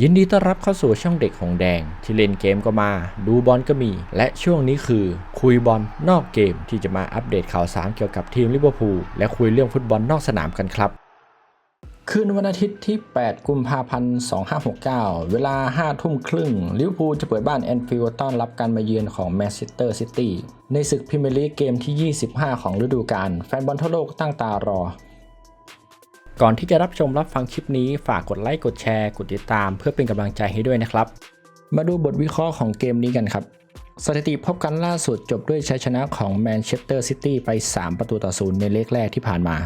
ยินดีต้อนรับเข้าสู่ช่องเด็กของแดง ที่เล่นเกมก็มา ดูบอลก็มี และช่วงนี้คือคุยบอลนอกเกมที่จะมาอัปเดตข่าวสารเกี่ยวกับทีมลิเวอร์พูลและคุยเรื่องฟุตบอลนอกสนามกันครับ คืนวันอาทิตย์ที่ 8 กุมภาพันธ์ 2569 เวลา 5 ทุ่มครึ่งลิเวอร์พูลจะเปิดบ้านแอนฟิลด์ต้อนรับการมาเยือนของแมนเชสเตอร์ซิตี้ในศึกพรีเมียร์ลีกเกมที่ 25 ของฤดูกาลแฟนบอลทั่วโลกตั้งตารอ ก่อนที่จะรับชมรับฟังคลิปนี้ฝากกดไลค์กดแชร์กดติดตาม เพื่อเป็นกำลังใจให้ด้วยนะครับ มาดูบทวิเคราะห์ของเกมนี้กันครับ สถิติพบกันล่าสุดจบด้วยชัยชนะของแมนเชสเตอร์ซิตี้ไป 3 ประตูต่อศูนย์ในเลกแรกที่ผ่านมา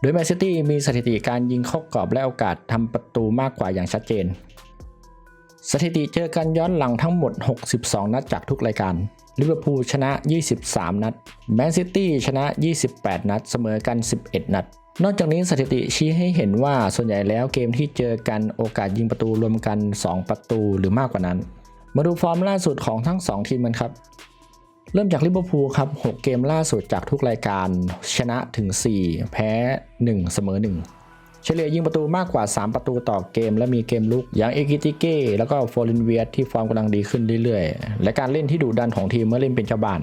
โดยแมนซิตี้มีสถิติการยิงเข้ากรอบและโอกาสทำประตูมากกว่าอย่างชัดเจน สถิติเจอกันย้อนหลังทั้งหมด 62 นัดจากทุกรายการลิเวอร์พูลชนะ 23 นัด แมนซิตี้ชนะ 28 นัด เสมอกัน 11 นัด นอกจากนี้สถิติชี้ให้เห็นว่าส่วนใหญ่แล้วเกมที่เจอกันโอกาสยิงประตูรวมกัน 2 ประตูหรือมากกว่านั้น มาดูฟอร์มล่าสุดของทั้ง 2 ทีมกันครับ เริ่มจากลิเวอร์พูลครับ 6 เกมล่าสุดจากทุกรายการ ชนะถึง 4 แพ้ 1 เสมอ 1 เฉลี่ยยิงประตูมากกว่า 3 ประตูต่อเกม และมีเกมลุกอย่างเอกิติเก้แล้วก็โฟลินเวียที่ฟอร์มกำลังดีขึ้นเรื่อยๆ และการเล่นที่ดุดันของทีมเมื่อเล่นเป็นเจ้าบ้าน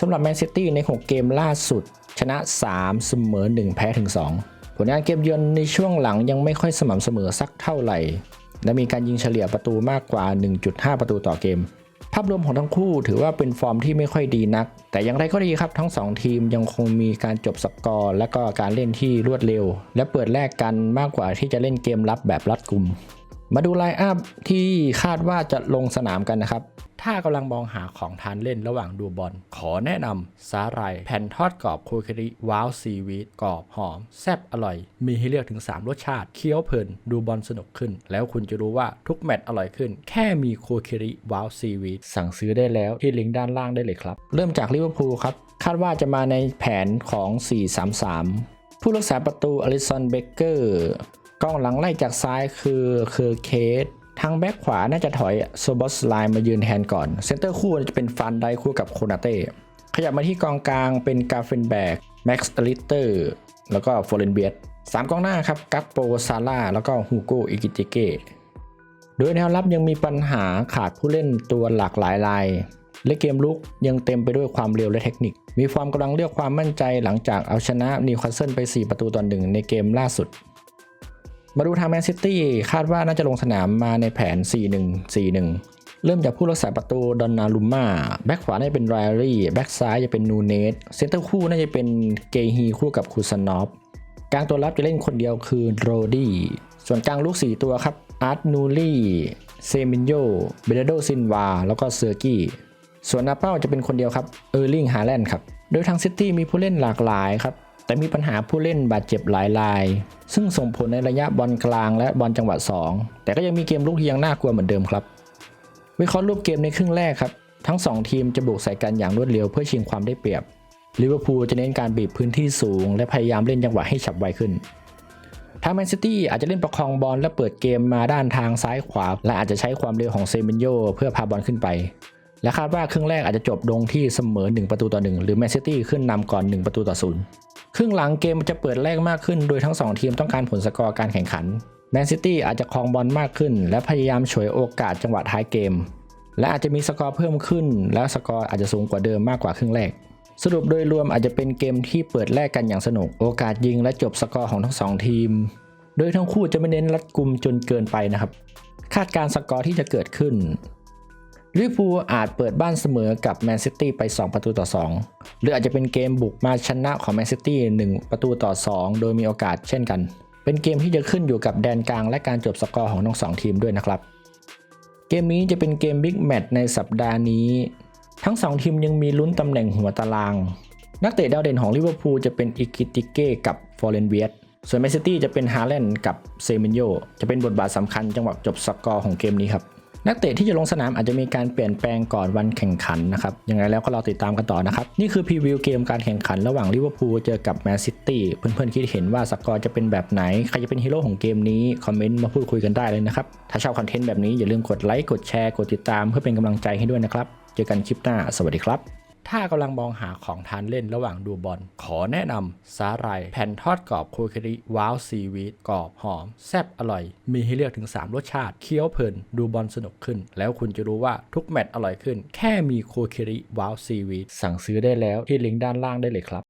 สำหรับแมนซิตี้ใน 6 เกมล่าสุด ชนะ 3 เสมอ 1 แพ้ถึง 2 ผลงานเกมเยือนในช่วงหลังยังไม่ค่อยสม่ำเสมอสักเท่าไหร่ และมีการยิงเฉลี่ยประตูมากกว่า 1.5 ประตูต่อเกม ภาพรวมของทั้งคู่ถือว่าเป็นฟอร์มที่ไม่ค่อยดีนัก แต่อย่างไรก็ดีครับทั้ง 2 ทีมยังคงมีการจบสกอร์ และก็การเล่นที่รวดเร็ว และเปิดแลกกันมากกว่าที่จะเล่นเกมรับแบบรัดกุม มาดูไลน์อัพที่คาดว่าจะลงสนามกันนะครับ ถ้ากำลังมองหาของทานเล่นระหว่างดูบอล ขอแนะนำสาหร่ายแผ่นทอดกรอบโคเคริว้าวซีวีดกรอบหอม แซ่บอร่อย มีให้เลือกถึง 3 รสชาติ เคี้ยวเพลิน ดูบอลสนุกขึ้น แล้วคุณจะรู้ว่าทุกแมตช์อร่อยขึ้น แค่มีโคเคริว้าวซีวีดสั่งซื้อได้แล้วที่ลิงก์ด้านล่างได้เลยครับ เริ่มจากลิเวอร์พูลครับ คาดว่าจะมาในแผนของ 4-3-3 ผู้รักษาประตูอลิสันเบเกอร์ กองหลังไล่จากซ้ายคือเคอร์เคสทางแบ็คขวาน่าจะถอยโซบอสไลน์มายืนแทนก่อน เซนเตอร์คู่จะเป็นฟันไดคู่กับโคนาเต้ ขยับมาที่กองกลางเป็นกาเฟนแบกแม็กซ์อลิเตอร์แล้วก็ฟอร์เรนเบียสสามกองหน้าครับ กักโปซาร่าแล้วก็ฮูโกอิกิติเกโดยแนวรับยังมีปัญหาขาดผู้เล่นตัวหลากหลายราย และเกมลุกยังเต็มไปด้วยความเร็วและเทคนิค มีฟอร์มกำลังเรียกความมั่นใจหลังจากเอาชนะนิวคาสเซิลไป 4 ประตูต่อหนึ่งในเกมล่าสุด มาดูทางแมนซิตี้คาดว่าน่าจะลงสนามมาในแผน 4-1-4-1 เริ่มจากผู้รักษาประตูดอนนาลุมมาแบ็กขวาน่าจะเป็นไรรี่แบ็กซ้ายจะเป็นนูเนสเซนเตอร์คู่น่าจะเป็นเกฮีคู่กับคูซานอฟกลางตัวรับจะเล่นคนเดียวคือโรดี้ส่วนกลางลูก 4 ตัวครับอาร์ตนูรี่เซมินโยเบเดโดซินวาแล้วก็เซอร์กี้ส่วนหนาเป้าจะเป็นคนเดียวครับเออร์ลิงฮาแลนด์ครับโดยทางซิตี้มีผู้เล่นหลากหลายครับ แต่มีปัญหาผู้เล่นบาดเจ็บหลายราย ซึ่งส่งผลในระยะบอลกลางและบอลจังหวะ 2 แต่ก็ยังมีเกมลุกที่ยังน่ากลัวเหมือนเดิมครับ วิเคราะห์รูปเกมในครึ่งแรกครับ ทั้ง 2 ทีมจะบุกใส่กันอย่างรวดเร็วเพื่อชิงความได้เปรียบลิเวอร์พูลจะเน้นการบีบพื้นที่สูง และพยายามเล่นจังหวะให้ฉับไวขึ้นทางแมนซิตี้อาจจะเล่นประคองบอลและเปิดเกมมาด้านทางซ้ายขวา และอาจจะใช้ความเร็วของเซมินโยเพื่อพาบอลขึ้นไป และคาดว่าครึ่งแรกอาจจะจบลงที่เสมอ 1 ประตูต่อ 1 หรือแมนซิตี้ขึ้นนำก่อน 1 ประตูต่อศูนย์ครึ่งหลังเกมจะเปิดแรกมากขึ้นโดยทั้ง 2 ทีมต้องการผลสกอร์การแข่งขันแมนซิตี้อาจจะครองบอลมากขึ้น และพยายามฉวยโอกาสจังหวะท้ายเกม และอาจจะมีสกอร์เพิ่มขึ้น และสกอร์อาจจะสูงกว่าเดิมมากกว่าครึ่งแรก สรุปโดยรวมอาจจะเป็นเกมที่เปิดแรกกันอย่างสนุก โอกาสยิงและจบสกอร์ของทั้งสองทีม โดยทั้งคู่จะไม่เน้นรัดกุมจนเกินไปนะครับ คาดการสกอร์ที่จะเกิดขึ้น ลิเวอร์พูลอาจเปิดบ้านเสมอกับแมนซิตี้ไป 2 ประตูต่อ 2 หรืออาจจะเป็นเกมบุกมาชนะของแมนซิตี้1ประตูต่อ 2 โดยมีโอกาสเช่นกัน เป็นเกมที่จะขึ้นอยู่กับแดนกลางและการจบสกอร์ของทั้งสองทีมด้วยนะครับ เกมนี้จะเป็นเกมบิ๊กแมตช์ในสัปดาห์นี้ ทั้ง 2 ทีมยังมีลุ้นตำแหน่งหัวตาราง นักเตะดาวเด่นของลิเวอร์พูลจะเป็นอิกิติเก้กับฟอร์เรนเวียสส่วนแมนซิตี้จะเป็นฮาแลนด์กับเซมินโยจะเป็นบทบาทสำคัญจังหวะจบสกอร์ของเกมนี้ครับ นักเตะที่จะลงสนามอาจจะมีการเปลี่ยนแปลงก่อนวันแข่งขันนะครับยังไงแล้วก็รอติดตามกันต่อนะครับ นี่คือพรีวิวเกมการแข่งขันระหว่างลิเวอร์พูลเจอกับแมนซิตี้เพื่อนๆคิดเห็นว่าสกอร์จะเป็นแบบไหน ใครจะเป็นฮีโร่ของเกมนี้คอมเมนต์มาพูดคุยกันได้เลยนะครับ ถ้าชอบคอนเทนต์แบบนี้อย่าลืมกดไลค์กดแชร์กดติดตามเพื่อเป็นกำลังใจให้ด้วยนะครับ เจอกันคลิปหน้า สวัสดีครับ ถ้ากำลังมองหาของทานเล่นระหว่างดูบอล ขอแนะนำสาหร่ายแผ่นทอดกรอบโคเคริว้าวซีวีดกรอบหอม แซ่บอร่อย มีให้เลือกถึง 3 รสชาติ เคี้ยวเพลิน ดูบอลสนุกขึ้น แล้วคุณจะรู้ว่าทุกแมตช์อร่อยขึ้น แค่มีโคเคริว้าวซีวีดสั่งซื้อได้แล้วที่ลิงก์ด้านล่างได้เลยครับ